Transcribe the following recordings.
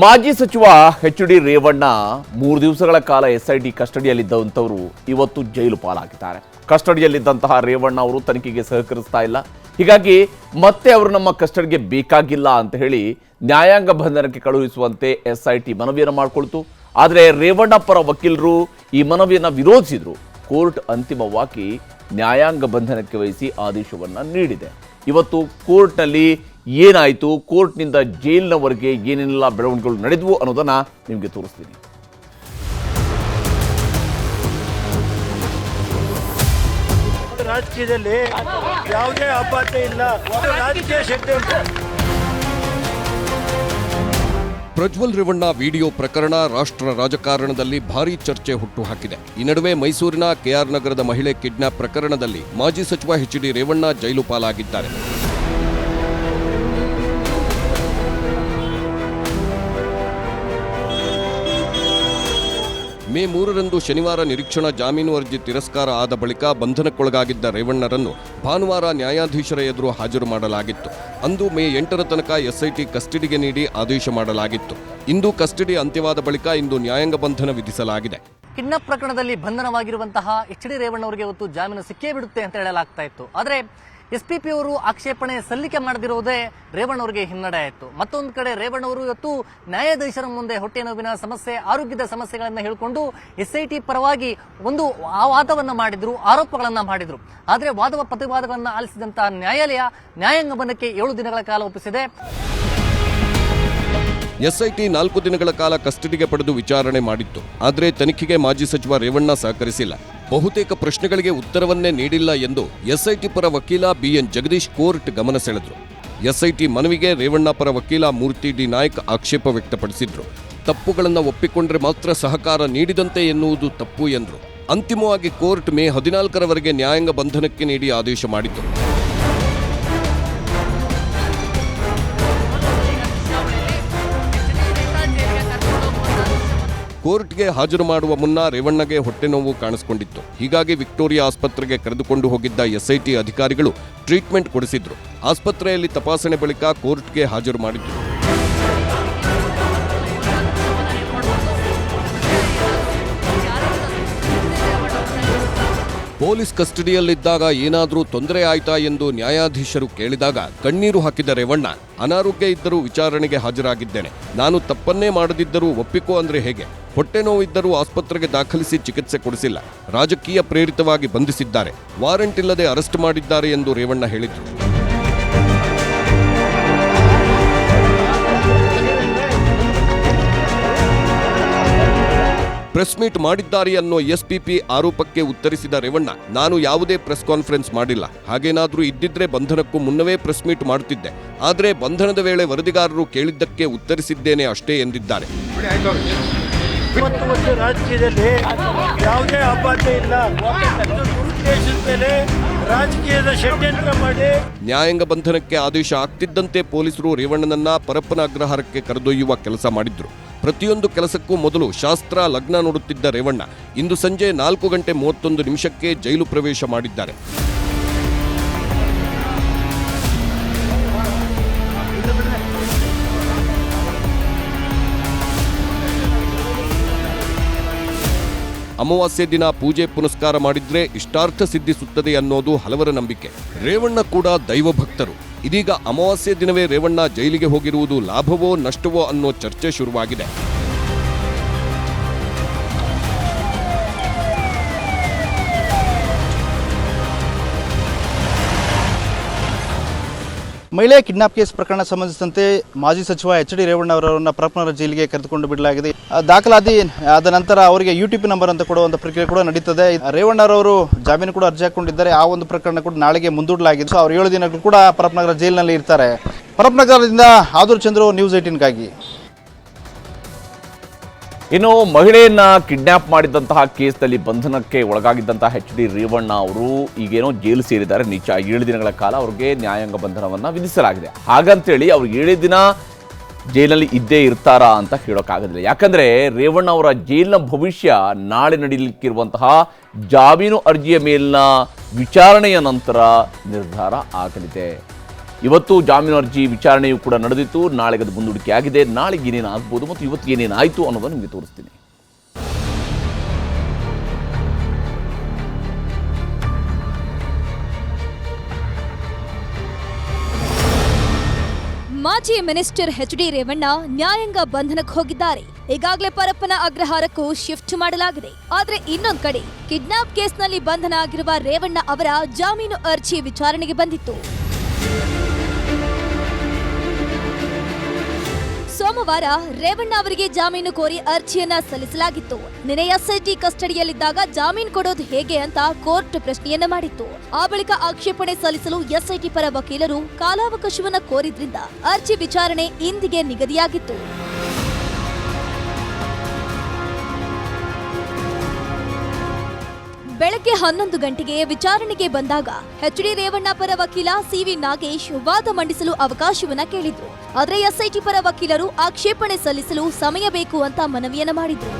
ಮಾಜಿ ಸಚಿವ H D Revanna ಮೂರು ದಿವಸಗಳ ಕಾಲ ಎಸ್ ಐ ಟಿ ಕಸ್ಟಡಿಯಲ್ಲಿದ್ದಂಥವರು ಇವತ್ತು ಜೈಲು ಪಾಲಾಗಿದ್ದಾರೆ. ಕಸ್ಟಡಿಯಲ್ಲಿದ್ದಂತಹ ರೇವಣ್ಣ ಅವರು ತನಿಖೆಗೆ ಸಹಕರಿಸ್ತಾ ಇಲ್ಲ. ಹೀಗಾಗಿ ಮತ್ತೆ ಅವರು ನಮ್ಮ ಕಸ್ಟಡಿಗೆ ಬೇಕಾಗಿಲ್ಲ ಅಂತ ಹೇಳಿ ನ್ಯಾಯಾಂಗ ಬಂಧನಕ್ಕೆ ಕಳುಹಿಸುವಂತೆ ಎಸ್ ಐ ಟಿ ಮನವಿಯನ್ನು ಮಾಡಿಕೊಳ್ತು. ಆದರೆ ರೇವಣ್ಣ ಪರ ವಕೀಲರು ಈ ಮನವಿಯನ್ನು ವಿರೋಧಿಸಿದ್ರು. ಕೋರ್ಟ್ ಅಂತಿಮವಾಗಿ ನ್ಯಾಯಾಂಗ ಬಂಧನಕ್ಕೆ ವಹಿಸಿ ಆದೇಶವನ್ನು ನೀಡಿದೆ. ಇವತ್ತು ಕೋರ್ಟ್ನಲ್ಲಿ ಏನಾಯಿತು? ಕೋರ್ಟ್ನಿಂದ ಜೈಲಿನವರೆಗೆ ಏನೇನೆಲ್ಲ ಬೆಳವಣಿಗೆಗಳು ನಡೆದವು ಅನ್ನೋದನ್ನು ನಿಮಗೆ ತೋರಿಸ್ತೀನಿ. ರಾಜ್ಯದಲ್ಲಿ ಯಾವುದೇ ಅಪಾತೆ ಇಲ್ಲ. ರಾಜಕೀಯ ಶಕ್ತಿ ಪ್ರಜ್ವಲ್ ರೇವಣ್ಣ ವಿಡಿಯೋ ಪ್ರಕರಣ ರಾಷ್ಟ್ರ ರಾಜಕಾರಣದಲ್ಲಿ ಭಾರೀ ಚರ್ಚೆ ಹುಟ್ಟುಹಾಕಿದೆ. ಈ ನಡುವೆ ಮೈಸೂರಿನ ಕೆಆರ್ ನಗರದ ಮಹಿಳೆ ಕಿಡ್ನಾಪ್ ಪ್ರಕರಣದಲ್ಲಿ ಮಾಜಿ ಸಚಿವ ಎಚ್ ಡಿ ರೇವಣ್ಣ ಜೈಲು ಪಾಲಾಗಿದ್ದಾರೆ. ಮೇ ಮೂರರಂದು ಶನಿವಾರ ನಿರೀಕ್ಷಣಾ ಜಾಮೀನು ಅರ್ಜಿ ತಿರಸ್ಕಾರ ಆದ ಬಳಿಕ ಬಂಧನಕ್ಕೊಳಗಾಗಿದ್ದ ರೇವಣ್ಣರನ್ನು ಭಾನುವಾರ ನ್ಯಾಯಾಧೀಶರ ಎದುರು ಹಾಜರು ಮಾಡಲಾಗಿತ್ತು. ಅಂದು ಮೇ ಎಂಟರ ತನಕ ಎಸ್ಐಟಿ ಕಸ್ಟಡಿಗೆ ನೀಡಿ ಆದೇಶ ಮಾಡಲಾಗಿತ್ತು. ಇಂದು ಕಸ್ಟಡಿ ಅಂತ್ಯವಾದ ಬಳಿಕ ಇಂದು ನ್ಯಾಯಾಂಗ ಬಂಧನ ವಿಧಿಸಲಾಗಿದೆ. ಕಿಡ್ನಾಪ್ ಪ್ರಕರಣದಲ್ಲಿ ಬಂಧನವಾಗಿರುವಂತಹ ಎಚ್ ಡಿ ರೇವಣ್ಣ ಅವರಿಗೆ ಇವತ್ತು ಜಾಮೀನು ಸಿಕ್ಕೇ ಬಿಡುತ್ತೆ ಅಂತ ಹೇಳಲಾಗ್ತಾ ಇತ್ತು. ಆದರೆ ಎಸ್ ಪಿ ಪಿ ಅವರು ಆಕ್ಷೇಪಣೆ ಸಲ್ಲಿಕೆ ಮಾಡದಿರುವುದೇ ರೇವಣ್ಣ ಅವರಿಗೆ ಹಿನ್ನಡೆ ಆಯಿತು. ಮತ್ತೊಂದು ಕಡೆ ರೇವಣ್ಣ ಅವರು ಇವತ್ತು ನ್ಯಾಯಾಧೀಶರ ಮುಂದೆ ಹೊಟ್ಟೆ ನೋವಿನ ಸಮಸ್ಯೆ, ಆರೋಗ್ಯದ ಸಮಸ್ಯೆಗಳನ್ನು ಹೇಳಿಕೊಂಡು ಎಸ್ ಐ ಟಿ ಪರವಾಗಿ ಒಂದು ವಾದವನ್ನು ಮಾಡಿದ್ರು, ಆರೋಪಗಳನ್ನು ಮಾಡಿದ್ರು. ಆದರೆ ವಾದ ಪ್ರತಿವಾದಗಳನ್ನು ಆಲಿಸಿದಂತಹ ನ್ಯಾಯಾಲಯ ನ್ಯಾಯಾಂಗ ಬಂಧನಕ್ಕೆ ಏಳು ದಿನಗಳ ಕಾಲ ಒಪ್ಪಿಸಿದೆ. ಎಸ್ಐಟಿ ನಾಲ್ಕು ದಿನಗಳ ಕಾಲ ಕಸ್ಟಡಿಗೆ ಪಡೆದು ವಿಚಾರಣೆ ಮಾಡಿತ್ತು. ಆದರೆ ತನಿಖೆಗೆ ಮಾಜಿ ಸಚಿವ ರೇವಣ್ಣ ಸಹಕರಿಸಿಲ್ಲ. ಬಹುತೇಕ ಪ್ರಶ್ನೆಗಳಿಗೆ ಉತ್ತರವನ್ನೇ ನೀಡಿಲ್ಲ ಎಂದು ಎಸ್ಐಟಿ ಪರ ವಕೀಲ ಬಿಎನ್ ಜಗದೀಶ್ ಕೋರ್ಟ್ ಗಮನ ಸೆಳೆದರು. ಎಸ್ಐಟಿ ಮನವಿಗೆ ರೇವಣ್ಣ ಪರ ವಕೀಲ ಮೂರ್ತಿ ಡಿ ನಾಯ್ಕ್ ಆಕ್ಷೇಪ ವ್ಯಕ್ತಪಡಿಸಿದ್ರು. ತಪ್ಪುಗಳನ್ನು ಒಪ್ಪಿಕೊಂಡ್ರೆ ಮಾತ್ರ ಸಹಕಾರ ನೀಡಿದಂತೆ ಎನ್ನುವುದು ತಪ್ಪು ಎಂದರು. ಅಂತಿಮವಾಗಿ ಕೋರ್ಟ್ ಮೇ ಹದಿನಾಲ್ಕರವರೆಗೆ ನ್ಯಾಯಾಂಗ ಬಂಧನಕ್ಕೆ ನೀಡಿ ಆದೇಶ ಮಾಡಿತು ಕೋರ್ಟ್ಗೆ ಹಾಜರು ಮಾಡುವ ಮುನ್ನ ರೇವಣ್ಣಗೆ ಹೊಟ್ಟೆ ನೋವು ಕಾಣಿಸಿಕೊಂಡಿತ್ತು. ಹೀಗಾಗಿ ವಿಕ್ಟೋರಿಯಾ ಆಸ್ಪತ್ರೆಗೆ ಕರೆದುಕೊಂಡು ಹೋಗಿದ್ದ ಎಸ್ಐಟಿ ಅಧಿಕಾರಿಗಳು ಟ್ರೀಟ್ಮೆಂಟ್ ಕೊಡಿಸಿದ್ರು. ಆಸ್ಪತ್ರೆಯಲ್ಲಿ ತಪಾಸಣೆ ಬಳಿಕ ಕೋರ್ಟ್ಗೆ ಹಾಜರು ಮಾಡಿದ್ರು. ಪೊಲೀಸ್ ಕಸ್ಟಡಿಯಲ್ಲಿದ್ದಾಗ ಏನಾದರೂ ತೊಂದರೆ ಆಯ್ತಾ ಎಂದು ನ್ಯಾಯಾಧೀಶರು ಕೇಳಿದಾಗ ಕಣ್ಣೀರು ಹಾಕಿದ ರೇವಣ್ಣ, ಅನಾರೋಗ್ಯ ಇದ್ದರೂ ವಿಚಾರಣೆಗೆ ಹಾಜರಾಗಿದ್ದೇನೆ. ನಾನು ತಪ್ಪನ್ನೇ ಮಾಡದಿದ್ದರೂ ಒಪ್ಪಿಕೋ ಅಂದ್ರೆ ಹೇಗೆ? ಹೊಟ್ಟೆ ನೋವಿದ್ದರೂ ಆಸ್ಪತ್ರೆಗೆ ದಾಖಲಿಸಿ ಚಿಕಿತ್ಸೆ ಕೊಡಿಸಿಲ್ಲ. ರಾಜಕೀಯ ಪ್ರೇರಿತವಾಗಿ ಬಂಧಿಸಿದ್ದಾರೆ. ವಾರೆಂಟ್ ಇಲ್ಲದೆ ಅರೆಸ್ಟ್ ಮಾಡಿದ್ದಾರೆ ಎಂದು ರೇವಣ್ಣ ಹೇಳಿದರು. ಪ್ರೆಸ್ ಮೀಟ್ ಮಾಡಿದ್ದಾರೆ ಅನ್ನೋ ಎಸ್ಪಿಪಿ ಆರೋಪಕ್ಕೆ ಉತ್ತರಿಸಿದ ರೇವಣ್ಣ, ನಾನು ಯಾವುದೇ ಪ್ರೆಸ್ ಕಾನ್ಫರೆನ್ಸ್ ಮಾಡಿಲ್ಲ. ಹಾಗೇನಾದ್ರೂ ಇದ್ದಿದ್ರೆ ಬಂಧನಕ್ಕೂ ಮುನ್ನವೇ ಪ್ರೆಸ್ ಮೀಟ್ ಮಾಡುತ್ತಿದ್ದೆ. ಆದರೆ ಬಂಧನದ ವೇಳೆ ವರದಿಗಾರರು ಕೇಳಿದ್ದಕ್ಕೆ ಉತ್ತರಿಸಿದ್ದೇನೆ ಅಷ್ಟೇ ಎಂದಿದ್ದಾರೆ. ಇವತ್ತು ಒಂದು ರಾಜಕೀಯದಲ್ಲಿ ಯಾವುದೇ ಅಪಾತ ಇಲ್ಲ. ಮೇಲೆ ರಾಜಕೀಯದ ಷಡ್ಯಂತ್ರ ಮಾಡಿ. ನ್ಯಾಯಾಂಗ ಬಂಧನಕ್ಕೆ ಆದೇಶ ಆಗ್ತಿದ್ದಂತೆ ಪೊಲೀಸರು ರೇವಣ್ಣನನ್ನ ಪರಪ್ಪನ ಅಗ್ರಹಾರಕ್ಕೆ ಕರೆದೊಯ್ಯುವ ಕೆಲಸ ಮಾಡಿದ್ರು. ಪ್ರತಿಯೊಂದು ಕೆಲಸಕ್ಕೂ ಮೊದಲು ಶಾಸ್ತ್ರ, ಲಗ್ನ ನೋಡುತ್ತಿದ್ದ ರೇವಣ್ಣ ಇಂದು ಸಂಜೆ ನಾಲ್ಕು ಗಂಟೆ ಮೂವತ್ತೊಂದು ನಿಮಿಷಕ್ಕೆ ಜೈಲು ಪ್ರವೇಶ ಮಾಡಿದ್ದಾರೆ. ಅಮಾವಾಸ್ಯೆ ದಿನ ಪೂಜೆ ಪುನಸ್ಕಾರ ಮಾಡಿದ್ರೆ ಇಷ್ಟಾರ್ಥ ಸಿದ್ಧಿಸುತ್ತದೆ ಅನ್ನೋದು ಹಲವರ ನಂಬಿಕೆ. ರೇವಣ್ಣ ಕೂಡ ದೈವ ಭಕ್ತರು ಇದೀಗ ಅಮಾವಾಸ್ಯೆ ದಿನವೇ ರೇವಣ್ಣ ಜೈಲಿಗೆ ಹೋಗಿರುವುದು ಲಾಭವೋ ನಷ್ಟವೋ ಅನ್ನೋ ಚರ್ಚೆ ಶುರುವಾಗಿದೆ. ಮಹಿಳೆ ಕಿಡ್ನಾಪ್ ಕೇಸ್ ಪ್ರಕರಣ ಸಂಬಂಧಿಸಿದಂತೆ ಮಾಜಿ ಸಚಿವ ಎಚ್ ಡಿ ರೇವಣ್ಣ ಅವರನ್ನು ಪರಪ್ಪನಗರ ಜೈಲಿಗೆ ಕರೆದುಕೊಂಡು ಬಿಡಲಾಗಿದೆ. ದಾಖಲಾತಿ ಆದ ನಂತರ ಅವರಿಗೆ ಯು ಟಿ ಪಿ ನಂಬರ್ ಅಂತ ಕೊಡುವಂತ ಪ್ರಕ್ರಿಯೆ ಕೂಡ ನಡೀತದೆ. ರೇವಣ್ಣರವರು ಜಾಮೀನು ಕೂಡ ಅರ್ಜಿ ಹಾಕೊಂಡಿದ್ದಾರೆ ಆ ಒಂದು ಪ್ರಕರಣ ಕೂಡ ನಾಳೆಗೆ ಮುಂದೂಡಲಾಗಿದೆ. ಅವರು ಅವ್ರು ಏಳು ದಿನಗಳು ಕೂಡ ಪರಪ್ನಗರ ಜೈಲಿನಲ್ಲಿ ಇರ್ತಾರೆ. ಪರಪ್ನಗರದಿಂದ ಆದೂರ್ ಚಂದ್ರು ನ್ಯೂಸ್ ಏಟೀನ್ಗಾಗಿ ಇನ್ನು ಮಹಿಳೆಯನ್ನ ಕಿಡ್ನಾಪ್ ಮಾಡಿದಂತಹ ಕೇಸ್ನಲ್ಲಿ ಬಂಧನಕ್ಕೆ ಒಳಗಾಗಿದ್ದಂತಹ ಎಚ್ ಡಿ ರೇವಣ್ಣ ಅವರು ಈಗೇನೋ ಜೈಲು ಸೇರಿದ್ದಾರೆ. ನಿಜ, ಏಳು ದಿನಗಳ ಕಾಲ ಅವ್ರಿಗೆ ನ್ಯಾಯಾಂಗ ಬಂಧನವನ್ನ ವಿಧಿಸಲಾಗಿದೆ. ಹಾಗಂತೇಳಿ ಅವ್ರು ಏಳು ದಿನ ಜೈಲಲ್ಲಿ ಇದ್ದೇ ಇರ್ತಾರಾ ಅಂತ ಹೇಳೋಕ್ಕಾಗೋದಿಲ್ಲ. ಯಾಕಂದ್ರೆ ರೇವಣ್ಣ ಅವರ ಜೈಲಿನ ಭವಿಷ್ಯ ನಾಳೆ ನಡೀಲಿಕ್ಕಿರುವಂತಹ ಜಾಮೀನು ಅರ್ಜಿಯ ಮೇಲಿನ ವಿಚಾರಣೆಯ ನಂತರ ನಿರ್ಧಾರ ಆಗಲಿದೆ. ಇವತ್ತು ಜಾಮೀನು ಅರ್ಜಿ ವಿಚಾರಣೆಯೂ ಕೂಡ ನಡೆದಿತ್ತು. ನಾಳೆಗೆ ಅದು ಮುಂದೂಡಿಕೆ ಆಗಿದೆ ನಾಳೆಗೆ ಏನೇನು ಆಗ್ಬೋದು ಮತ್ತು ಇವತ್ತು ಏನೇನು ಆಯಿತು ಅನ್ನೋದನ್ನು ನಿಮಗೆ ತೋರಿಸ್ತೀನಿ. ಮಾಜಿ ಮಿನಿಸ್ಟರ್ ಎಚ್ ಡಿ ರೇವಣ್ಣ ನ್ಯಾಯಾಂಗ ಬಂಧನಕ್ಕೆ ಹೋಗಿದ್ದಾರೆ. ಈಗಾಗಲೇ ಪರಪ್ಪನ ಅಗ್ರಹಾರಕ್ಕೂ ಶಿಫ್ಟ್ ಮಾಡಲಾಗಿದೆ. ಆದ್ರೆ ಇನ್ನೊಂದ್ ಕಡೆ ಕಿಡ್ನಾಪ್ ಕೇಸ್ನಲ್ಲಿ ಬಂಧನ ಆಗಿರುವ ರೇವಣ್ಣ ಅವರ ಜಾಮೀನು ಅರ್ಜಿ ವಿಚಾರಣೆಗೆ ಬಂದಿತ್ತು. ಸೋಮವಾರ ರೇವಣ್ಣ ಅವರಿಗೆ ಜಾಮೀನು ಕೋರಿ ಅರ್ಜಿಯನ್ನ ಸಲ್ಲಿಸಲಾಗಿತ್ತು. ನಿನ್ನೆ ಎಸ್ಐಟಿ ಕಸ್ಟಡಿಯಲ್ಲಿದ್ದಾಗ ಜಾಮೀನು ಕೊಡೋದು ಹೇಗೆ ಅಂತ ಕೋರ್ಟ್ ಪ್ರಶ್ನೆಯನ್ನ ಮಾಡಿತ್ತು. ಆ ಬಳಿಕ ಆಕ್ಷೇಪಣೆ ಸಲ್ಲಿಸಲು ಎಸ್ಐಟಿ ಪರ ವಕೀಲರು ಕಾಲಾವಕಾಶವನ್ನ ಕೋರಿದ್ರಿಂದ ಅರ್ಜಿ ವಿಚಾರಣೆ ಇಂದಿಗೆ ನಿಗದಿಯಾಗಿತ್ತು. ಬೆಳಗ್ಗೆ ಹನ್ನೊಂದು ಗಂಟೆಗೆ ವಿಚಾರಣೆಗೆ ಬಂದಾಗ ಎಚ್ ಡಿ ರೇವಣ್ಣ ಪರ ವಕೀಲ ಸಿವಿ ನಾಗೇಶ್ ವಾದ ಮಂಡಿಸಲು ಅವಕಾಶವನ್ನ ಕೇಳಿದ್ರು. ಆದರೆ ಎಸ್ಐಟಿ ಪರ ವಕೀಲರು ಆಕ್ಷೇಪಣೆ ಸಲ್ಲಿಸಲು ಸಮಯ ಬೇಕು ಅಂತ ಮನವಿಯನ್ನ ಮಾಡಿದ್ರು.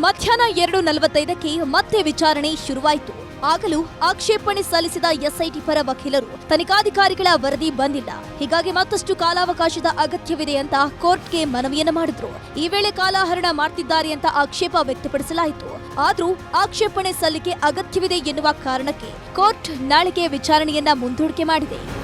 ಮಧ್ಯಾಹ್ನ ಎರಡು ನಲವತ್ತೈದಕ್ಕೆ ಮತ್ತೆ ವಿಚಾರಣೆ ಶುರುವಾಯಿತು. ಆಗಲೂ ಆಕ್ಷೇಪಣೆ ಸಲ್ಲಿಸಿದ ಎಸ್ಐಟಿ ಪರ ವಕೀಲರು ತನಿಖಾಧಿಕಾರಿಗಳ ವರದಿ ಬಂದಿಲ್ಲ. ಹೀಗಾಗಿ ಮತ್ತಷ್ಟು ಕಾಲಾವಕಾಶದ ಅಗತ್ಯವಿದೆ ಅಂತ ಕೋರ್ಟ್ಗೆ ಮನವಿಯನ್ನು ಮಾಡಿದ್ರು. ಈ ವೇಳೆ ಕಾಲಹರಣ ಮಾಡ್ತಿದ್ದಾರೆ ಅಂತ ಆಕ್ಷೇಪ ವ್ಯಕ್ತಪಡಿಸಲಾಯಿತು. ಆದ್ರೂ ಆಕ್ಷೇಪಣೆ ಸಲ್ಲಿಕೆ ಅಗತ್ಯವಿದೆ ಎನ್ನುವ ಕಾರಣಕ್ಕೆ ಕೋರ್ಟ್ ನಾಳೆಗೆ ವಿಚಾರಣೆಯನ್ನ ಮುಂದೂಡಿಕೆ ಮಾಡಿದೆ.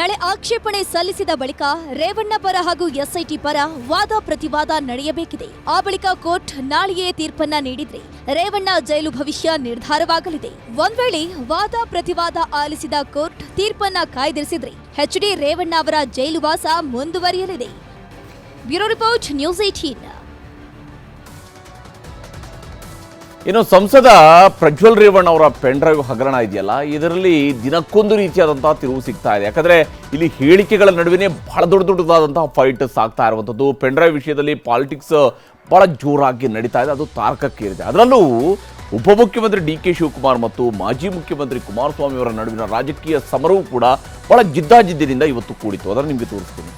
ನಾಳೆ ಆಕ್ಷೇಪಣೆ ಸಲ್ಲಿಸಿದ ಬಳಿಕ ರೇವಣ್ಣ ಪರ ಹಾಗೂ ಎಸ್ಐಟಿ ಪರ ವಾದ ಪ್ರತಿವಾದ ನಡೆಯಬೇಕಿದೆ. ಆ ಬಳಿಕ ಕೋರ್ಟ್ ನಾಳೆಯೇ ತೀರ್ಪನ್ನ ನೀಡಿದ್ರೆ ರೇವಣ್ಣ ಜೈಲು ಭವಿಷ್ಯ ನಿರ್ಧಾರವಾಗಲಿದೆ. ಒಂದ್ ವೇಳೆ ವಾದ ಪ್ರತಿವಾದ ಆಲಿಸಿದ ಕೋರ್ಟ್ ತೀರ್ಪನ್ನ ಕಾಯ್ದಿರಿಸಿದ್ರೆ ಎಚ್ ರೇವಣ್ಣ ಅವರ ಜೈಲುವಾಸ ಮುಂದುವರಿಯಲಿದೆ. ಬ್ಯೂರೋ ರಿಪೋರ್ಟ್ ನ್ಯೂಸ್ ಏಟೀನ್ ಇನ್ನು ಸಂಸದ ಪ್ರಜ್ವಲ್ ರೇವಣ್ಣ ಅವರ ಪೆನ್ ಡ್ರೈವ್ ಹಗರಣ ಇದೆಯಲ್ಲ, ಇದರಲ್ಲಿ ದಿನಕ್ಕೊಂದು ರೀತಿಯಾದಂತಹ ತಿರುವು ಸಿಗ್ತಾ ಇದೆ. ಯಾಕಂದ್ರೆ ಇಲ್ಲಿ ಹೇಳಿಕೆಗಳ ನಡುವೆ ಬಹಳ ದೊಡ್ಡ ದೊಡ್ಡದಾದಂತಹ ಫೈಟ್ ಸಾಗ್ತಾ ಇರುವಂಥದ್ದು. ಪೆನ್ ಡ್ರೈವ್ ವಿಷಯದಲ್ಲಿ ಪಾಲಿಟಿಕ್ಸ್ ಬಹಳ ಜೋರಾಗಿ ನಡೀತಾ ಇದೆ, ಅದು ತಾರಕಕ್ಕೇರಿದೆ. ಅದರಲ್ಲೂ ಉಪಮುಖ್ಯಮಂತ್ರಿ ಡಿ ಕೆ ಶಿವಕುಮಾರ್ ಮತ್ತು ಮಾಜಿ ಮುಖ್ಯಮಂತ್ರಿ ಕುಮಾರಸ್ವಾಮಿ ಅವರ ನಡುವಿನ ರಾಜಕೀಯ ಸಮರವೂ ಕೂಡ ಬಹಳ ಜಿದ್ದಾಜಿದ್ದಿನಿಂದ ಇವತ್ತು ಕೂಡಿತು ಅದನ್ನು ನಿಮಗೆ ತೋರಿಸ್ತೀನಿ.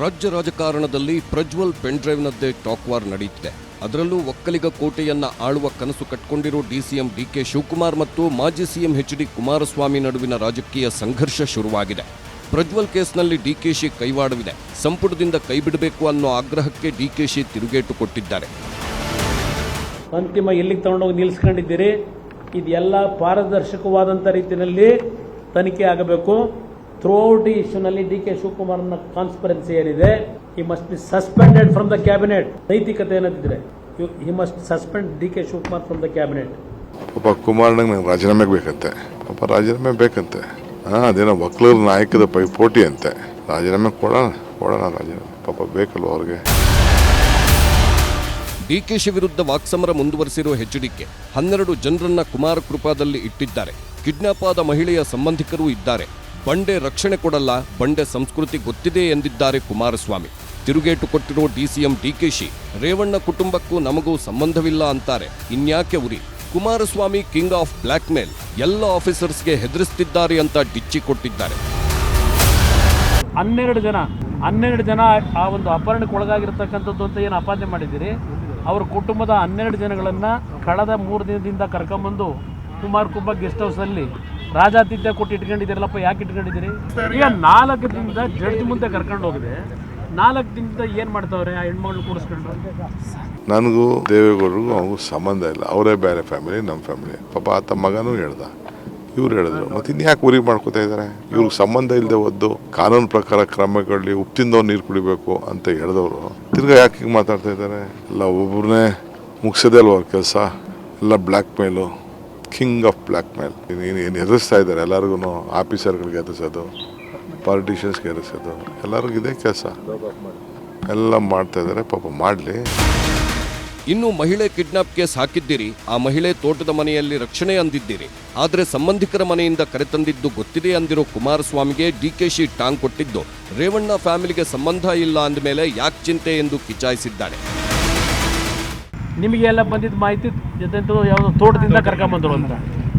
ರಾಜ್ಯ ರಾಜಕಾರಣದಲ್ಲಿ ಪ್ರಜ್ವಲ್ ಪೆನ್ ಡ್ರೈವ್ನದ್ದೇ ಟಾಕ್ ವಾರ್ ನಡೆಯುತ್ತಿದೆ. ಅದರಲ್ಲೂ ಒಕ್ಕಲಿಗ ಕೋಟೆಯನ್ನ ಆಳುವ ಕನಸು ಕಟ್ಕೊಂಡಿರೋ ಡಿಸಿಎಂ ಡಿಕೆ ಶಿವಕುಮಾರ್ ಮತ್ತು ಮಾಜಿ ಸಿಎಂ ಎಚ್ ಡಿ ಕುಮಾರಸ್ವಾಮಿ ನಡುವಿನ ರಾಜಕೀಯ ಸಂಘರ್ಷ ಶುರುವಾಗಿದೆ. ಪ್ರಜ್ವಲ್ ಕೇಸ್ನಲ್ಲಿ ಡಿಕೆಶಿ ಕೈವಾಡವಿದೆ. ಸಂಪುಟದಿಂದ ಕೈಬಿಡಬೇಕು ಅನ್ನೋ ಆಗ್ರಹಕ್ಕೆ ಡಿಕೆಶಿ ತಿರುಗೇಟು ಕೊಟ್ಟಿದ್ದಾರೆ. ಅಂತಿಮ ಎಲ್ಲಿಗೆ ತಗೊಂಡೋಗಿ ನಿಲ್ಲಿಸ್ಕೊಂಡಿದ್ದೀರಿ ಇದೆಲ್ಲ ಪಾರದರ್ಶಕವಾದಂಥ ರೀತಿಯಲ್ಲಿ ತನಿಖೆ ಆಗಬೇಕು. ಥ್ರೂಔಟ್ ಈ ಇಶ್ಯೂನಲ್ಲಿ ಡಿ ಕೆ ಶಿವಕುಮಾರ್ನ ಕಾನ್ಸ್ಪರೆನ್ಸಿ ಏನಿದೆ ಈ must be suspended from the cabinet ನೈತಿಕತೆ ಏನಂತಿದ್ರೆ ಈ must suspend D K Shivakumar from the cabinet ಪಾಪ ಕುಮಾರ್ ನಂಗೆ ರಾಜೀನಾಮೆ ಬೇಕಂತೆ. ಪಾಪ ರಾಜೀನಾಮೆ ಬೇಕಂತೆ. ಹಾಂ ಅದೇನೋ ವಕ್ಲರ ನಾಯಕದ ಪೈಪೋಟಿ ಅಂತೆ. ರಾಜೀನಾಮೆ ಕೊಡೋಣ ಕೊಡೋಣ ರಾಜೀನಾಮೆ. ಪಾಪ ಬೇಕಲ್ವ ಅವ್ರಿಗೆ? ಡಿಕೆಶಿ ವಿರುದ್ಧ ವಾಕ್ಸಮರ ಮುಂದುವರೆಸಿರುವ ಎಚ್ಡಿಕೆ ಹನ್ನೆರಡು ಜನರನ್ನ ಕುಮಾರ ಕೃಪಾದಲ್ಲಿ ಇಟ್ಟಿದ್ದಾರೆ. ಕಿಡ್ನಾಪ್ ಆದ ಮಹಿಳೆಯ ಸಂಬಂಧಿಕರೂ ಇದ್ದಾರೆ. ಬಂಡೆ ರಕ್ಷಣೆ ಕೊಡಲ್ಲ, ಬಂಡೆ ಸಂಸ್ಕೃತಿ ಗೊತ್ತಿದೆ ಎಂದಿದ್ದಾರೆ ಕುಮಾರಸ್ವಾಮಿ. ತಿರುಗೇಟು ಕೊಟ್ಟಿರೋ ಡಿಸಿಎಂ ಡಿಕೆಶಿ ರೇವಣ್ಣ ಕುಟುಂಬಕ್ಕೂ ನಮಗೂ ಸಂಬಂಧವಿಲ್ಲ ಅಂತಾರೆ. ಇನ್ಯಾಕೆ ಉರಿ? Kumaraswamy king of blackmail ಎಲ್ಲ ಆಫೀಸರ್ಸ್ಗೆ ಹೆದರಿಸ್ತಿದ್ದಾರೆ ಅಂತ ಡಿಚ್ಚಿ ಕೊಟ್ಟಿದ್ದಾರೆ. ಹನ್ನೆರಡು ಜನ ಹನ್ನೆರಡು ಜನ ಆ ಒಂದು ಅಪಹರಣಕ್ಕೆ ಒಳಗಾಗಿರ್ತಕ್ಕಂಥದ್ದು ಅಂತ ಏನು ಆಪಾದನೆ ಮಾಡಿದ್ದೀರಿ? ಅವ್ರ ಕುಟುಂಬದ ಹನ್ನೆರಡು ಜನಗಳನ್ನು ಕಳೆದ ಮೂರು ದಿನದಿಂದ ಕರ್ಕೊಂಬಂದು ಕುಮಾರ್ ಕುಂಬ ಗೆಸ್ಟ್ ಹೌಸಲ್ಲಿ ರಾಜಾತಿಥ್ಯ ಕೊಟ್ಟು ಇಟ್ಕೊಂಡಿದ್ದೀರಲ್ಲಪ್ಪ, ಯಾಕೆ ಇಟ್ಕೊಂಡಿದ್ದೀರಿ? ಈಗ ನಾಲ್ಕು ದಿನದ ಜಡ್ಜ್ ಮುಂದೆ ಕರ್ಕೊಂಡು ಹೋಗಿದೆ. ನಾಲ್ಕು ದಿನದ ಏನು ಮಾಡ್ತಾವ್ರೆ ಆ ಹೆಣ್ಮಗಳು ಕೂಡಿಸ್ಕೊಂಡು ನನಗೂ ದೇವೇಗೌಡರಿಗೂ ಅವ್ರಿಗೂ ಸಂಬಂಧ ಇಲ್ಲ. ಅವರೇ ಬೇರೆ ಫ್ಯಾಮಿಲಿ ನಮ್ಮ ಫ್ಯಾಮಿಲಿ ಪಾಪ ಆತ ಮಗನೂ ಹೇಳ್ದ. ಇವ್ರು ಹೇಳಿದ್ರು. ಮತ್ತೆ ಇನ್ಯಾಕೆ ಊರಿಗೆ ಮಾಡ್ಕೋತಾ ಇದ್ದಾರೆ ಇವ್ರಿಗೆ ಸಂಬಂಧ ಇಲ್ಲದೆ ಒದ್ದು ಕಾನೂನು ಪ್ರಕಾರ ಕ್ರಮಗಳಲ್ಲಿ ಉಪ್ಪಿಂದ ನೀರು ಕುಡಿಬೇಕು ಅಂತ ಹೇಳಿದವರು. ತಿರ್ಗಾ ಯಾಕೆ ಮಾತಾಡ್ತಾ ಇದ್ದಾರೆ ಎಲ್ಲ ಒಬ್ಬರನ್ನೇ ಮುಗಿಸೋದೇ ಅಲ್ವ ಕೆಲಸ? ಎಲ್ಲ ಬ್ಲ್ಯಾಕ್ ಮೇಲು ಕಿಂಗ್ ಆಫ್ ಬ್ಲ್ಯಾಕ್ ಮೇಲ್ ಏನು ಎದುರಿಸ್ತಾ ಇದ್ದಾರೆ. ಎಲ್ಲರಿಗೂ ಆಫೀಸರ್ಗಳಿಗೆ ಎದುರಿಸೋದು ಪಾಲಿಟಿಷಿಯನ್ಸ್ಗೆ ಎದುರಿಸೋದು, ಎಲ್ಲರಿಗೂ ಇದೇ ಕೆಲಸ. ಎಲ್ಲ ಮಾಡ್ತಾ ಇದ್ದಾರೆ. ಪಾಪ ಮಾಡಲಿ. ಇನ್ನು ಮಹಿಳೆ ಕಿಡ್ನಾಪ್ ಕೇಸ್ ಹಾಕಿದ್ದೀರಿ. ಆ ಮಹಿಳೆ ತೋಟದ ಮನೆಯಲ್ಲಿ ರಕ್ಷಣೆ ಅಂದಿದ್ದೀರಿ. ಆದರೆ ಸಂಬಂಧಿಕರ ಮನೆಯಿಂದ ಕರೆತಂದಿದ್ದು ಗೊತ್ತಿದೆ ಅಂದಿರೋ ಕುಮಾರಸ್ವಾಮಿಗೆ ಡಿಕೆಶಿ ಟಾಂಗ್ ಕೊಟ್ಟಿದ್ದು. ರೇವಣ್ಣ ಫ್ಯಾಮಿಲಿಗೆ ಸಂಬಂಧ ಇಲ್ಲ ಅಂದಮೇಲೆ ಯಾಕೆ ಚಿಂತೆ ಎಂದು ಕಿಚಾಯಿಸಿದ್ದಾನೆ ನಿಮಗೆ ಎಲ್ಲ ಬಂದಿದ್ದ ಮಾಹಿತಿ ಜೊತೆ ಯಾವುದೋ ತೋಟದಿಂದ ಕರ್ಕೊಂಬಂದರು ಅಂತ.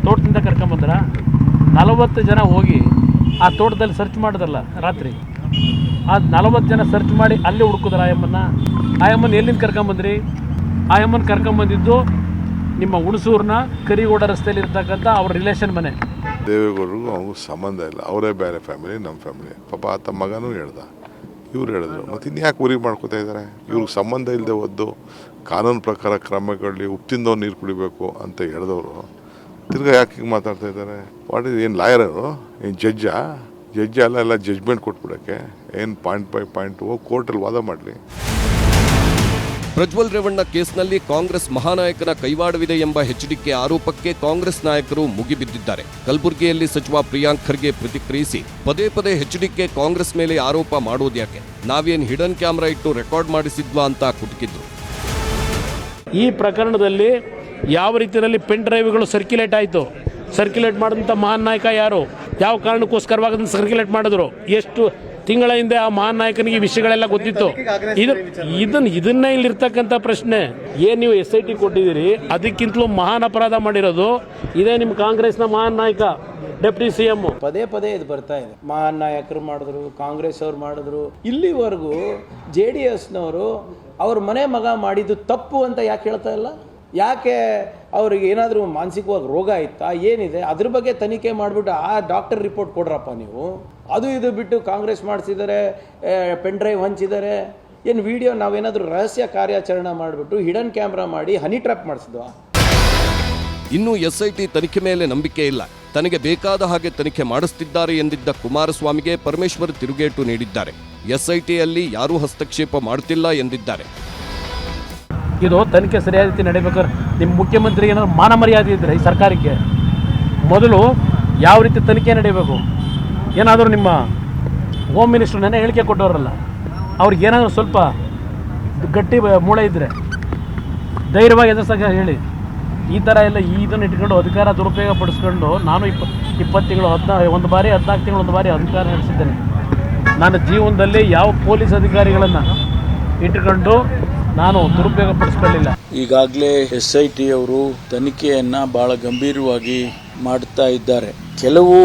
ತೋಟದಿಂದ ಕರ್ಕೊಂಬಂದ್ರ ನಲವತ್ತು ಜನ ಹೋಗಿ ಆ ತೋಟದಲ್ಲಿ ಸರ್ಚ್ ಮಾಡಿದ್ರಲ್ಲ ರಾತ್ರಿ. ಆ ನಲವತ್ತು ಜನ ಸರ್ಚ್ ಮಾಡಿ ಅಲ್ಲೇ ಹುಡುಕಿದ್ರ ಆಯಮ್ಮನ್ನ? ಆಯಮ್ಮನ ಎಲ್ಲಿಂದ ಕರ್ಕೊಂಬಂದ್ರಿ ಆಯಮ್ಮನ ಕರ್ಕೊಂಬಂದಿದ್ದು ನಿಮ್ಮ ಹುಣಸೂರಿನ ಕರಿಗೋಡ ರಸ್ತೆಯಲ್ಲಿ ಇರ್ತಕ್ಕಂಥ ಅವ್ರ ರಿಲೇಷನ್ ಮನೆ. ದೇವೇಗೌಡರಿಗೂ ಅವ್ರಿಗೂ ಸಂಬಂಧ ಇಲ್ಲ. ಅವರೇ ಬೇರೆ ಫ್ಯಾಮಿಲಿ ನಮ್ಮ ಫ್ಯಾಮಿಲಿ ಪಾಪ ಆತ ಮಗನೂ ಹೇಳ್ದ. ಇವ್ರು ಹೇಳಿದ್ರು. ಮತ್ತೆ ಇನ್ಯಾಕೆ ಊರಿಗೆ ಮಾಡ್ಕೋತಾ ಇದ್ದಾರೆ ಇವ್ರಿಗೆ ಸಂಬಂಧ ಇಲ್ಲದೆ ಒದ್ದು. ಕಾನೂನು ಪ್ರಕಾರ ಕ್ರಮಗಳಲ್ಲಿ ಉಪ್ಪಿಂದವ್ ನೀರು ಕುಡಿಬೇಕು ಅಂತ ಹೇಳಿದವರು, ತಿರ್ಗಾ ಯಾಕೆ ಹಿಂಗೆ ಮಾತಾಡ್ತಾ ಇದ್ದಾರೆ? ವಾಟ್ ಇಸ್ ಏನು ಲಾಯರರು ಏನು ಜಡ್ಜಾ? ಜಡ್ಜ್ ಅಲ್ಲ, ಎಲ್ಲ ಜಡ್ಜ್ಮೆಂಟ್ ಕೊಟ್ಬಿಡೋಕ್ಕೆ. ಏನು ಪಾಯಿಂಟ್ ಬೈ ಪಾಯಿಂಟ್ ಹೋಗಿ ಕೋರ್ಟಲ್ಲಿ ವಾದ ಮಾಡಲಿ. ಪ್ರಜ್ವಲ್ ರೇವಣ್ಣ ಕೇಸ್ನಲ್ಲಿ ಕಾಂಗ್ರೆಸ್ ಮಹಾನಾಯಕನ ಕೈವಾಡವಿದೆ ಎಂಬ ಹೆಚ್ಡಿಕೆ ಆರೋಪಕ್ಕೆ ಕಾಂಗ್ರೆಸ್ ನಾಯಕರು ಮುಗಿಬಿದ್ದಿದ್ದಾರೆ. ಕಲಬುರಗಿಯಲ್ಲಿ ಸಚಿವ ಪ್ರಿಯಾಂಕ್ ಖರ್ಗೆ ಪ್ರತಿಕ್ರಿಯಿಸಿ, ಪದೇ ಪದೇ ಹೆಚ್ಡಿಕೆ ಕಾಂಗ್ರೆಸ್ ಮೇಲೆ ಆರೋಪ ಮಾಡೋದ್ಯಾಕೆ ನಾವೇನು ಹಿಡನ್ ಕ್ಯಾಮೆರಾ ಇಟ್ಟು ರೆಕಾರ್ಡ್ ಮಾಡಿಸಿದ್ವಾ ಅಂತ ಕುಟುಕಿದ್ರು. ಈ ಪ್ರಕರಣದಲ್ಲಿ ಯಾವ ರೀತಿಯಲ್ಲಿ ಪೆನ್ ಡ್ರೈವ್ಗಳು ಸರ್ಕ್ಯುಲೇಟ್ ಆಯಿತು? ಸರ್ಕ್ಯುಲೇಟ್ ಮಾಡಿದಂಥ ಮಹಾನ್ ನಾಯಕ ಯಾರು? ಯಾವ ಕಾರಣಕ್ಕೋಸ್ಕರವಾಗಿ ಅದನ್ನು ಸರ್ಕ್ಯುಲೇಟ್ ಮಾಡಿದ್ರು? ಎಷ್ಟು ತಿಂಗಳ ಹಿಂದೆ ಆ ಮಹಾನ್ ನಾಯಕನಿಗೆ ಈ ವಿಷಯಗಳೆಲ್ಲ ಗೊತ್ತಿತ್ತು? ಇದು ಇದನ್ನ ಇದನ್ನ ಇಲ್ಲಿರ್ತಕ್ಕಂಥ ಪ್ರಶ್ನೆ. ಏನು ನೀವು ಎಸ್ ಐ ಟಿ ಕೊಟ್ಟಿದ್ದೀರಿ? ಅದಕ್ಕಿಂತಲೂ ಮಹಾನ್ ಅಪರಾಧ ಮಾಡಿರೋದು ಇದೇ ನಿಮ್ಮ ಕಾಂಗ್ರೆಸ್ನ ಮಹಾನ್ ನಾಯಕ, ಡೆಪ್ಟಿ ಸಿ ಎಂ. ಪದೇ ಪದೇ ಇದು ಬರ್ತಾ ಇದೆ. ಮಹಾನ್ ನಾಯಕರು ಮಾಡಿದ್ರು ಕಾಂಗ್ರೆಸ್ ಅವ್ರು ಮಾಡಿದ್ರು. ಇಲ್ಲಿವರೆಗೂ ಜೆ ಡಿ ಎಸ್ನವರು ಅವ್ರ ಮನೆ ಮಗ ಮಾಡಿದ್ದು ತಪ್ಪು ಅಂತ ಯಾಕೆ ಹೇಳ್ತಾ ಇಲ್ಲ? ಯಾಕೆ ಅವ್ರಿಗೆ ಏನಾದರೂ ಮಾನಸಿಕವಾಗಿ ರೋಗ ಇತ್ತಾ ಏನಿದೆ? ಅದ್ರ ಬಗ್ಗೆ ತನಿಖೆ ಮಾಡಿಬಿಟ್ಟು ಆ ಡಾಕ್ಟರ್ ರಿಪೋರ್ಟ್ ಕೊಡ್ರಪ್ಪ ನೀವು. ಅದು ಇದು ಬಿಟ್ಟು ಕಾಂಗ್ರೆಸ್ ಮಾಡಿಸಿದ್ದಾರೆ ಪೆನ್ ಡ್ರೈವ್ ಹಂಚಿದ್ದಾರೆ ಏನು ವಿಡಿಯೋ ನಾವೇನಾದರೂ ರಹಸ್ಯ ಕಾರ್ಯಾಚರಣೆ ಮಾಡಿಬಿಟ್ಟು ಹಿಡನ್ ಕ್ಯಾಮ್ರಾ ಮಾಡಿ ಹನಿ ಟ್ರ್ಯಾಪ್ ಮಾಡಿಸಿದ್ವಾ? ಇನ್ನು ಎಸ್ಐಟಿ ತನಿಖೆ ಮೇಲೆ ನಂಬಿಕೆ ಇಲ್ಲ. ತನಗೆ ಬೇಕಾದ ಹಾಗೆ ತನಿಖೆ ಮಾಡಿಸ್ತಿದ್ದಾರೆ ಎಂದಿದ್ದ ಕುಮಾರಸ್ವಾಮಿಗೆ ಪರಮೇಶ್ವರ್ ತಿರುಗೇಟು ನೀಡಿದ್ದಾರೆ. ಎಸ್ಐಟಿಯಲ್ಲಿ ಯಾರೂ ಹಸ್ತಕ್ಷೇಪ ಮಾಡುತ್ತಿಲ್ಲ ಎಂದಿದ್ದಾರೆ. ಇದು ತನಿಖೆ ಸರಿಯಾದ ರೀತಿ ನಡೀಬೇಕಾದ್ರೆ ನಿಮ್ಮ ಮುಖ್ಯಮಂತ್ರಿ ಏನಾದ್ರು ಮಾನ ಮರ್ಯಾದೆ ಇದ್ದರೆ ಈ ಸರ್ಕಾರಕ್ಕೆ? ಮೊದಲು ಯಾವ ರೀತಿ ತನಿಖೆ ನಡೀಬೇಕು ಏನಾದರೂ ನಿಮ್ಮ ಹೋಮ್ ಮಿನಿಸ್ಟರ್ ನೆನೆ ಹೇಳಿಕೆ ಕೊಟ್ಟವರಲ್ಲ, ಅವ್ರಿಗೆ ಏನಾದರೂ ಸ್ವಲ್ಪ ಗಟ್ಟಿ ಮೂಳೆ ಇದ್ದರೆ ಧೈರ್ಯವಾಗಿ ಎದುರಿಸ ಹೇಳಿ. ಈ ಥರ ಎಲ್ಲ ಇದನ್ನು ಇಟ್ಕೊಂಡು ಅಧಿಕಾರ ದುರುಪಯೋಗ ಪಡಿಸ್ಕೊಂಡು ನಾನು ಇಪ್ಪ ಇಪ್ಪತ್ತು ತಿಂಗಳು ಹದಿನಾ ಒಂದು ಬಾರಿ ಹದಿನಾಲ್ಕು ತಿಂಗಳು ಒಂದು ಬಾರಿ ಅಧಿಕಾರ ನಡೆಸಿದ್ದೇನೆ. ನನ್ನ ಜೀವನದಲ್ಲಿ ಯಾವ ಪೊಲೀಸ್ ಅಧಿಕಾರಿಗಳನ್ನು ಇಟ್ಕೊಂಡು ನಾನು ದುರುಪಯೋಗ ಪಡಿಸ್ಕೊಳ್ಳಿಲ್ಲ. ಈಗಾಗಲೇ ಎಸ್ ಐ ಟಿ ಅವರು ತನಿಖೆಯನ್ನು ಬಹಳ ಗಂಭೀರವಾಗಿ ಮಾಡ್ತಾ ಇದ್ದಾರೆ. ಕೆಲವು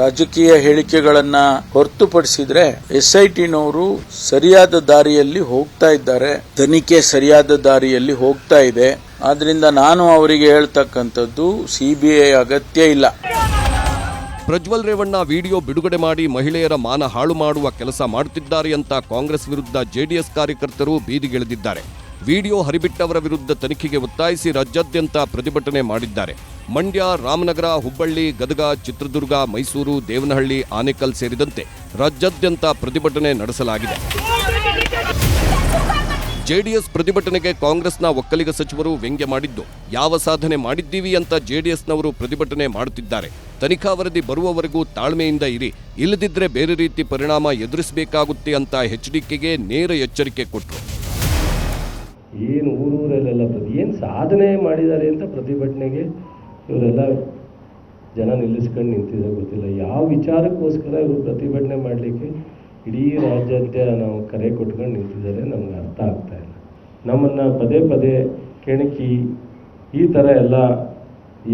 ರಾಜಕೀಯ ಹೇಳಿಕೆಗಳನ್ನ ಹೊರತುಪಡಿಸಿದ್ರೆ ಎಸ್ ಐ ಟಿನವರು ಸರಿಯಾದ ದಾರಿಯಲ್ಲಿ ಹೋಗ್ತಾ ಇದ್ದಾರೆ. ತನಿಖೆ ಸರಿಯಾದ ದಾರಿಯಲ್ಲಿ ಹೋಗ್ತಾ ಇದೆ. ಆದ್ರಿಂದ ನಾನು ಅವರಿಗೆ ಹೇಳ್ತಕ್ಕಂಥದ್ದು, ಸಿಬಿಐ ಅಗತ್ಯ ಇಲ್ಲ. ಪ್ರಜ್ವಲ್ ರೇವಣ್ಣ ವಿಡಿಯೋ ಬಿಡುಗಡೆ ಮಾಡಿ ಮಹಿಳೆಯರ ಮಾನ ಹಾಳು ಮಾಡುವ ಕೆಲಸ ಮಾಡುತ್ತಿದ್ದಾರೆ ಅಂತ ಕಾಂಗ್ರೆಸ್ ವಿರುದ್ಧ ಜೆಡಿಎಸ್ ಕಾರ್ಯಕರ್ತರು ಬೀದಿಗಿಳಿದಿದ್ದಾರೆ. ವಿಡಿಯೋ ಹರಿಬಿಟ್ಟವರ ವಿರುದ್ಧ ತನಿಖೆಗೆ ಒತ್ತಾಯಿಸಿ ರಾಜ್ಯಾದ್ಯಂತ ಪ್ರತಿಭಟನೆ ಮಾಡಿದ್ದಾರೆ. ಮಂಡ್ಯ, ರಾಮನಗರ, ಹುಬ್ಬಳ್ಳಿ, ಗದಗ, ಚಿತ್ರದುರ್ಗ, ಮೈಸೂರು, ದೇವನಹಳ್ಳಿ, ಆನೇಕಲ್ ಸೇರಿದಂತೆ ರಾಜ್ಯಾದ್ಯಂತ ಪ್ರತಿಭಟನೆ ನಡೆಸಲಾಗಿದೆ. ಜೆಡಿಎಸ್ ಪ್ರತಿಭಟನೆಗೆ ಕಾಂಗ್ರೆಸ್ನ ಒಕ್ಕಲಿಗ ಸಚಿವರು ವ್ಯಂಗ್ಯ ಮಾಡಿದ್ದು, ಯಾವ ಸಾಧನೆ ಮಾಡಿದ್ದೀವಿ ಅಂತ ಜೆಡಿಎಸ್ನವರು ಪ್ರತಿಭಟನೆ ಮಾಡುತ್ತಿದ್ದಾರೆ. ತನಿಖಾ ವರದಿ ಬರುವವರೆಗೂ ತಾಳ್ಮೆಯಿಂದ ಇರಿ, ಇಲ್ಲದಿದ್ರೆ ಬೇರೆ ರೀತಿ ಪರಿಣಾಮ ಎದುರಿಸಬೇಕಾಗುತ್ತೆ ಅಂತ ಎಚ್ಡಿಕೆಗೆ ನೇರ ಎಚ್ಚರಿಕೆ ಕೊಟ್ಟರು ಏನು ಊರೂರಲ್ಲೆಲ್ಲ ಏನು ಸಾಧನೆ ಮಾಡಿದ್ದಾರೆ ಅಂತ ಪ್ರತಿಭಟನೆಗೆ ಇವರೆಲ್ಲ ಜನ ನಿಲ್ಲಿಸ್ಕೊಂಡು ನಿಂತಿದ್ದಾರೆ ಗೊತ್ತಿಲ್ಲ. ಯಾವ ವಿಚಾರಕ್ಕೋಸ್ಕರ ಇವರು ಪ್ರತಿಭಟನೆ ಮಾಡಲಿಕ್ಕೆ ಇಡೀ ರಾಜ್ಯಾದ್ಯ ನಾವು ಕರೆ ಕೊಟ್ಕೊಂಡು ನಿಂತಿದ್ದಾರೆ ನಮ್ಗೆ ಅರ್ಥ ಆಗ್ತಾ ಇಲ್ಲ. ನಮ್ಮನ್ನು ಪದೇ ಪದೇ ಕೆಣಕಿ ಈ ಥರ ಎಲ್ಲ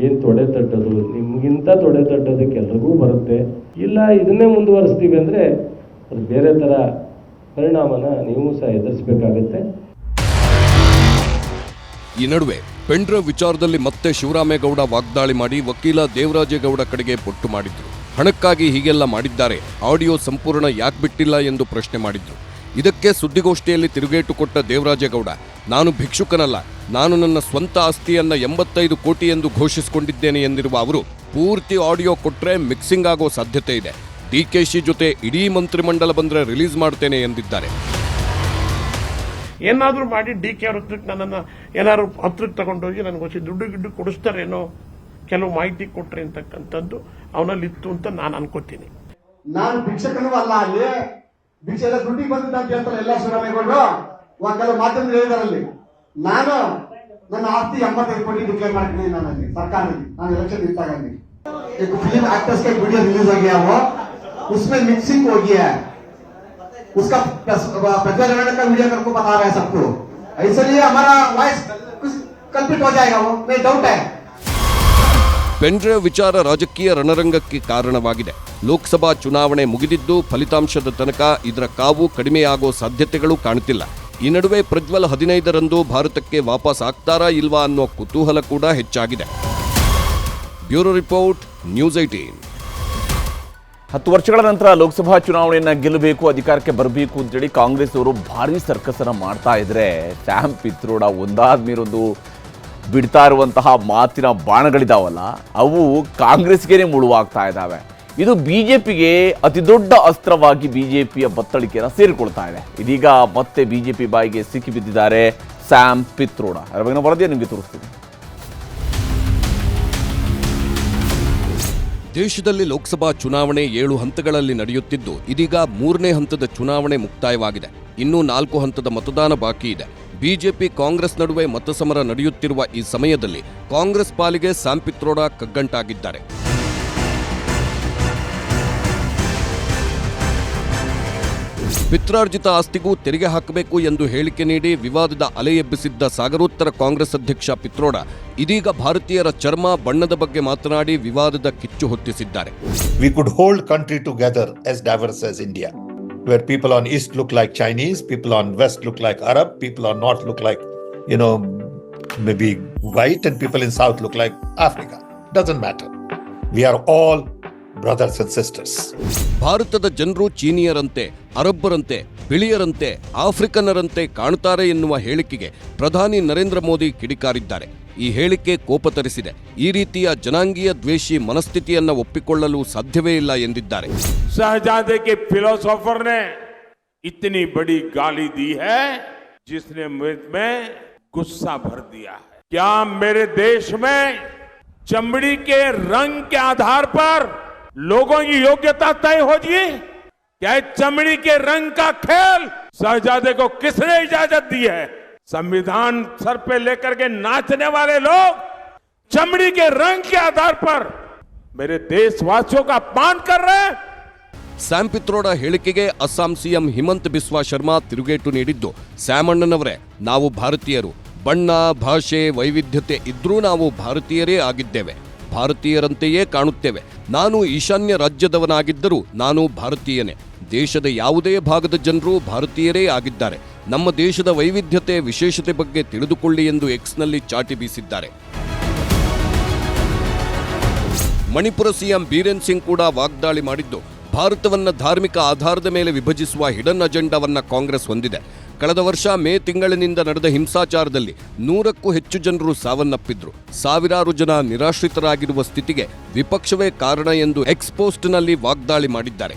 ಏನು ತೊಡೆ ತಟ್ಟೋದು, ನಿಮಗಿಂತ ತೊಡೆ ತಟ್ಟೋದಕ್ಕೆ ಎಲ್ರಿಗೂ ಬರುತ್ತೆ. ಇಲ್ಲ, ಇದನ್ನೇ ಮುಂದುವರಿಸ್ತೀವಿ ಅಂದರೆ ಅದು ಬೇರೆ ಥರ ಪರಿಣಾಮನ ನೀವು ಸಹ ಎದುರಿಸಬೇಕಾಗತ್ತೆ. ಈ ನಡುವೆ ಪೆಂಡ್ರ ವಿಚಾರದಲ್ಲಿ ಮತ್ತೆ ಶಿವರಾಮೇಗೌಡ ವಾಗ್ದಾಳಿ ಮಾಡಿ ವಕೀಲ ದೇವರಾಜೇಗೌಡ ಕಡೆಗೆ ಪೊಟ್ಟು ಮಾಡಿದ್ರು. ಹಣಕ್ಕಾಗಿ ಹೀಗೆಲ್ಲ ಮಾಡಿದ್ದಾರೆ. ಆಡಿಯೋ ಸಂಪೂರ್ಣ ಯಾಕೆ ಬಿಟ್ಟಿಲ್ಲ ಎಂದು ಪ್ರಶ್ನೆ ಮಾಡಿದ್ರು. ಇದಕ್ಕೆ ಸುದ್ದಿಗೋಷ್ಠಿಯಲ್ಲಿ ತಿರುಗೇಟು ಕೊಟ್ಟ ದೇವರಾಜೇಗೌಡ, ನಾನು ಭಿಕ್ಷುಕನಲ್ಲ. ನಾನು ನನ್ನ ಸ್ವಂತ ಆಸ್ತಿಯನ್ನು ಎಂಬತ್ತೈದು ಕೋಟಿ ಎಂದು ಘೋಷಿಸಿಕೊಂಡಿದ್ದೇನೆ ಎಂದಿರುವ ಅವರು, ಪೂರ್ತಿ ಆಡಿಯೋ ಕೊಟ್ಟರೆ ಮಿಕ್ಸಿಂಗ್ ಆಗೋ ಸಾಧ್ಯತೆ ಇದೆ. ಡಿ ಕೆ ಶಿ ಜೊತೆ ಇಡೀ ಮಂತ್ರಿಮಂಡಲ ಬಂದರೆ ರಿಲೀಸ್ ಮಾಡ್ತೇನೆ ಎಂದಿದ್ದಾರೆ. ಏನಾದರೂ ಮಾಡಿ ಡಿ ಕೆ ಅವ್ರ ನನ್ನನ್ನು ಏನಾದ್ರು ಹತ್ರಕ್ಕೆ ತಗೊಂಡೋಗಿ ನನಗೆ ದುಡ್ಡು ಗಿಡ್ಡು ಕೊಡಿಸ್ತಾರೇನೋ ಕೆಲವು ಮಾಹಿತಿ ಕೊಟ್ರೆ ಅಂತಕ್ಕಂಥದ್ದು ಅವನಲ್ಲಿ ಇತ್ತು ಅಂತ ನಾನು ಅನ್ಕೋತೀನಿ ನಾನು ಭಿಕ್ಷಕನೂ ಅಲ್ಲ ಅಲ್ಲಿ ಭಿಕ್ಷೆ ಎಲ್ಲ ದುಡ್ಡಿಗೆ ಬಂದಿದ್ದ ಅಂತ ಹೇಳ್ತಾರೆ ಎಲ್ಲ ಶಿವರಾಮೇಗೌಡರು ಇವಾಗ ಕೆಲವು ಮಾಧ್ಯಮದಲ್ಲಿ ಹೇಳಿದಾರಲ್ಲಿ ನಾನು ನನ್ನ ಆಸ್ತಿ ಎಂಬತ್ತೈದು ಕೋಟಿ ಡಿಕ್ಲೇರ್ ಮಾಡ್ತೀನಿ ನಾನು ಅಲ್ಲಿ ಸರ್ಕಾರದಲ್ಲಿ ನಾನು ಎಲೆಕ್ಷನ್ ನಿಂತಾಗ ಅಲ್ಲಿ एक फिल्म एक्टर्स का वीडियो रिलीज हो गया वो उसमें मिक्सिंग हो गया है उसका प्रज्वल रेवण्णा का वीडियो करके बता रहा है सबको इसलिए हमारा वॉइस कुछ कल्पित हो जाएगा वो नहीं डाउट है ಪೆನ್ಡ್ರೈವ್ ವಿಚಾರ ರಾಜಕೀಯ ರಣರಂಗಕ್ಕೆ ಕಾರಣವಾಗಿದೆ. ಲೋಕಸಭಾ ಚುನಾವಣೆ ಮುಗಿದಿದ್ದು ಫಲಿತಾಂಶದ ತನಕ ಇದರ ಕಾವು ಕಡಿಮೆಯಾಗೋ ಸಾಧ್ಯತೆಗಳು ಕಾಣುತ್ತಿಲ್ಲ. ಈ ನಡುವೆ ಪ್ರಜ್ವಲ್ ಹದಿನೈದರಂದು ಭಾರತಕ್ಕೆ ವಾಪಸ್ ಆಗ್ತಾರಾ ಇಲ್ವಾ ಅನ್ನೋ ಕುತೂಹಲ ಕೂಡ ಹೆಚ್ಚಾಗಿದೆ. ಬ್ಯೂರೋ ರಿಪೋರ್ಟ್, ನ್ಯೂಸ್ ಏಟೀನ್ ಹತ್ತು ವರ್ಷಗಳ ನಂತರ ಲೋಕಸಭಾ ಚುನಾವಣೆಯನ್ನು ಗೆಲ್ಲಬೇಕು, ಅಧಿಕಾರಕ್ಕೆ ಬರಬೇಕು ಅಂತೇಳಿ ಕಾಂಗ್ರೆಸ್ ಅವರು ಭಾರಿ ಸರ್ಕಸನ್ನ ಮಾಡ್ತಾ ಇದ್ರೆ, ಸ್ಯಾಮ್ ಪಿತ್ರೋಡ ಒಂದಾದ ಬಿಡ್ತಾ ಇರುವಂತಹ ಮಾತಿನ ಬಾಣಗಳಿದಾವಲ್ಲ, ಅವು ಕಾಂಗ್ರೆಸ್ಗೇನೆ ಮುಳುವಾಗ್ತಾ ಇದ್ದಾವೆ ಇದು ಬಿ ಜೆ ಪಿಗೆ ಅತಿ ದೊಡ್ಡ ಅಸ್ತ್ರವಾಗಿ ಬಿ ಜೆ ಪಿಯ ಬತ್ತಳಿಕೆಯನ್ನು ಸೇರಿಕೊಳ್ತಾ ಇದೆ. ಇದೀಗ ಮತ್ತೆ ಬಿ ಜೆ ಪಿ ಬಾಯಿಗೆ ಸಿಕ್ಕಿ ಬಿದ್ದಿದ್ದಾರೆ ಸ್ಯಾಮ್ ಪಿತ್ರೋಡ. ಅದರ ಬಗ್ಗೆ ವರದಿಯನ್ನು ನಿಮಗೆ ತೋರಿಸ್ತೀನಿ. ದೇಶದಲ್ಲಿ ಲೋಕಸಭಾ ಚುನಾವಣೆ ಏಳು ಹಂತಗಳಲ್ಲಿ ನಡೆಯುತ್ತಿದ್ದು, ಇದೀಗ ಮೂರನೇ ಹಂತದ ಚುನಾವಣೆ ಮುಕ್ತಾಯವಾಗಿದೆ. ಇನ್ನೂ ನಾಲ್ಕು ಹಂತದ ಮತದಾನ ಬಾಕಿ ಇದೆ. ಬಿಜೆಪಿ ಕಾಂಗ್ರೆಸ್ ನಡುವೆ ಮತಸಮರ ನಡೆಯುತ್ತಿರುವ ಈ ಸಮಯದಲ್ಲಿ ಕಾಂಗ್ರೆಸ್ ಪಾಲಿಗೆ ಸ್ಯಾಮ್ ಪಿತ್ರೋಡ ಕಗ್ಗಂಟಾಗಿದ್ದಾರೆ. ಪಿತ್ರಾರ್ಜಿತ ಆಸ್ತಿಗೂ ತೆರಿಗೆ ಹಾಕಬೇಕು ಎಂದು ಹೇಳಿಕೆ ನೀಡಿ ವಿವಾದದ ಅಲೆ ಎಬ್ಬಿಸಿದ್ದ ಸಾಗರೋತ್ತರ ಕಾಂಗ್ರೆಸ್ ಅಧ್ಯಕ್ಷ ಪಿತ್ರೋಡ ಇದೀಗ ಭಾರತೀಯರ ಚರ್ಮ ಬಣ್ಣದ ಬಗ್ಗೆ ಮಾತನಾಡಿ ವಿವಾದದ ಕಿಚ್ಚು ಹೊತ್ತಿಸಿದ್ದಾರೆ. We could hold country together as India, where people on east look like Chinese, people on west look like Arab, people on north look like, you know, maybe white, and people in south look like Africa. Doesn't matter. We are all brothers and sisters. ಭಾರತದ ಜನರು ಚೀನಿಯರಂತೆ ಅರಬ್ಬರಂತೆ ಬಿಳಿಯರಂತೆ ಆಫ್ರಿಕನ್ನರಂತೆ ಕಾಣುತ್ತಾರೆ ಎನ್ನುವ ಹೇಳಿಕೆಗೆ ಪ್ರಧಾನಿ ನರೇಂದ್ರ ಮೋದಿ ಕಿಡಿಕಾರಿದ್ದಾರೆ ಈ ಹೇಳಿಕೆ ಕೋಪ ತರಿಸಿದೆ ಈ ರೀತಿಯ ಜನಾಂಗೀಯ ದ್ವೇಷಿ ಮನಸ್ಥಿತಿಯನ್ನ ಒಪ್ಪಿಕೊಳ್ಳಲು ಸಾಧ್ಯವೇ ಇಲ್ಲ ಎಂದಿದ್ದಾರೆ शहजादे के फिलोसोफर ने इतनी बड़ी गाली दी है जिसने मुझ में गुस्सा भर दिया है क्या मेरे देश में चमड़ी के रंग के आधार पर लोगों की योग्यता तय होगी क्या ये चमड़ी के रंग का खेल शहजादे को किसने इजाजत दी है संविधान सर पे लेकर के नाचने वाले लोग चमड़ी के रंग के आधार पर मेरे देशवासियों का अपमान कर रहे हैं ಸ್ಯಾಮ್ ಪಿತ್ರೋಡ ಹೇಳಿಕೆಗೆ ಅಸ್ಸಾಂ ಸಿಎಂ ಹಿಮಂತ್ ಬಿಸ್ವಾ ಶರ್ಮಾ ತಿರುಗೇಟು ನೀಡಿದ್ದು ಸ್ಯಾಮ್ ಅಣ್ಣನವರೇ ನಾವು ಭಾರತೀಯರು ಬಣ್ಣ ಭಾಷೆ ವೈವಿಧ್ಯತೆ ಇದ್ರೂ ನಾವು ಭಾರತೀಯರೇ ಆಗಿದ್ದೇವೆ ಭಾರತೀಯರಂತೆಯೇ ಕಾಣುತ್ತೇವೆ ನಾನು ಈಶಾನ್ಯ ರಾಜ್ಯದವನಾಗಿದ್ದರೂ ನಾನು ಭಾರತೀಯನೇ ದೇಶದ ಯಾವುದೇ ಭಾಗದ ಜನರು ಭಾರತೀಯರೇ ಆಗಿದ್ದಾರೆ ನಮ್ಮ ದೇಶದ ವೈವಿಧ್ಯತೆ, ವಿಶೇಷತೆ ಬಗ್ಗೆ ತಿಳಿದುಕೊಳ್ಳಿ ಎಂದು ಎಕ್ಸ್ನಲ್ಲಿ ಚಾಟಿ ಬೀಸಿದ್ದಾರೆ. ಮಣಿಪುರ ಸಿಎಂ ಬೀರೇನ್ ಸಿಂಗ್ ಕೂಡ ವಾಗ್ದಾಳಿ ಮಾಡಿದ್ದು, ಭಾರತವನ್ನು ಧಾರ್ಮಿಕ ಆಧಾರದ ಮೇಲೆ ವಿಭಜಿಸುವ ಹಿಡನ್ ಅಜೆಂಡಾವನ್ನು ಕಾಂಗ್ರೆಸ್ ಹೊಂದಿದೆ. ಕಳೆದ ವರ್ಷ ಮೇ ತಿಂಗಳಿನಿಂದ ನಡೆದ ಹಿಂಸಾಚಾರದಲ್ಲಿ ನೂರಕ್ಕೂ ಹೆಚ್ಚು ಜನರು ಸಾವನ್ನಪ್ಪಿದ್ರು. ಸಾವಿರಾರು ಜನ ನಿರಾಶ್ರಿತರಾಗಿರುವ ಸ್ಥಿತಿಗೆ ವಿಪಕ್ಷವೇ ಕಾರಣ ಎಂದು ಎಕ್ಸ್ಪೋಸ್ಟ್ನಲ್ಲಿ ವಾಗ್ದಾಳಿ ಮಾಡಿದ್ದಾರೆ.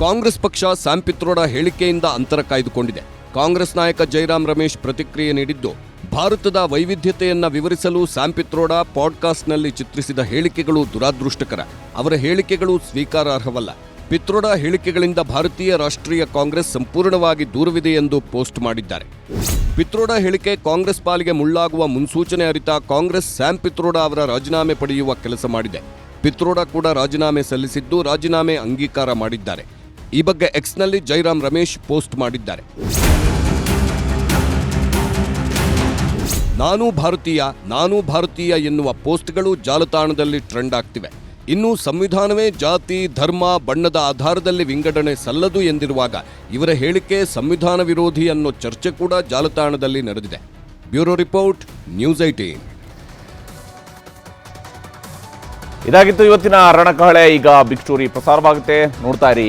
ಕಾಂಗ್ರೆಸ್ ಪಕ್ಷ ಸ್ಯಾಮ್ ಪಿತ್ರೋಡ ಹೇಳಿಕೆಯಿಂದ ಅಂತರ ಕಾಯ್ದುಕೊಂಡಿದೆ. ಕಾಂಗ್ರೆಸ್ ನಾಯಕ ಜೈರಾಮ್ ರಮೇಶ್ ಪ್ರತಿಕ್ರಿಯೆ ನೀಡಿದ್ದು, ಭಾರತದ ವೈವಿಧ್ಯತೆಯನ್ನ ವಿವರಿಸಲು ಸ್ಯಾಮ್ ಪಿತ್ರೋಡ ಪಾಡ್ಕಾಸ್ಟ್ನಲ್ಲಿ ಚಿತ್ರಿಸಿದ ಹೇಳಿಕೆಗಳು ದುರಾದೃಷ್ಟಕರ. ಅವರ ಹೇಳಿಕೆಗಳು ಸ್ವೀಕಾರಾರ್ಹವಲ್ಲ. ಪಿತ್ರೋಡ ಹೇಳಿಕೆಗಳಿಂದ ಭಾರತೀಯ ರಾಷ್ಟ್ರೀಯ ಕಾಂಗ್ರೆಸ್ ಸಂಪೂರ್ಣವಾಗಿ ದೂರವಿದೆ ಎಂದು ಪೋಸ್ಟ್ ಮಾಡಿದ್ದಾರೆ. ಪಿತ್ರೋಡ ಹೇಳಿಕೆ ಕಾಂಗ್ರೆಸ್ ಪಾಲಿಗೆ ಮುಳ್ಳಾಗುವ ಮುನ್ಸೂಚನೆ ಅರಿತ ಕಾಂಗ್ರೆಸ್ ಸ್ಯಾಮ್ ಪಿತ್ರೋಡ ಅವರ ರಾಜೀನಾಮೆ ಪಡೆಯುವ ಕೆಲಸ ಮಾಡಿದೆ. ಪಿತ್ರೋಡ ಕೂಡ ರಾಜೀನಾಮೆ ಸಲ್ಲಿಸಿದ್ದು, ರಾಜೀನಾಮೆ ಅಂಗೀಕಾರ ಮಾಡಿದ್ದಾರೆ. ಈ ಬಗ್ಗೆ ಎಕ್ಸ್ನಲ್ಲಿ ಜೈರಾಮ್ ರಮೇಶ್ ಪೋಸ್ಟ್ ಮಾಡಿದ್ದಾರೆ. ನಾನು ಭಾರತೀಯ ನಾನು ಭಾರತೀಯ ಎನ್ನುವ ಪೋಸ್ಟ್ಗಳು ಜಾಲತಾಣದಲ್ಲಿ ಟ್ರೆಂಡ್ ಆಗ್ತಿವೆ. ಇನ್ನು ಸಂವಿಧಾನವೇ ಜಾತಿ, ಧರ್ಮ, ಬಣ್ಣದ ಆಧಾರದಲ್ಲಿ ವಿಂಗಡಣೆ ಸಲ್ಲದು ಎಂದಿರುವಾಗ ಇವರ ಹೇಳಿಕೆ ಸಂವಿಧಾನ ವಿರೋಧಿ ಅನ್ನೋ ಚರ್ಚೆ ಕೂಡ ಜಾಲತಾಣದಲ್ಲಿ ನಡೆದಿದೆ. ಬ್ಯೂರೋ ರಿಪೋರ್ಟ್, ನ್ಯೂಸ್ ಐಟೀನ್ ಇದಾಗಿತ್ತು ಇವತ್ತಿನ ರಣಕಹಳೆ. ಈಗ ಬಿಗ್ ಸ್ಟೋರಿ ಪ್ರಸಾರವಾಗುತ್ತೆ. ನೋಡ್ತಾ ಇರಿ.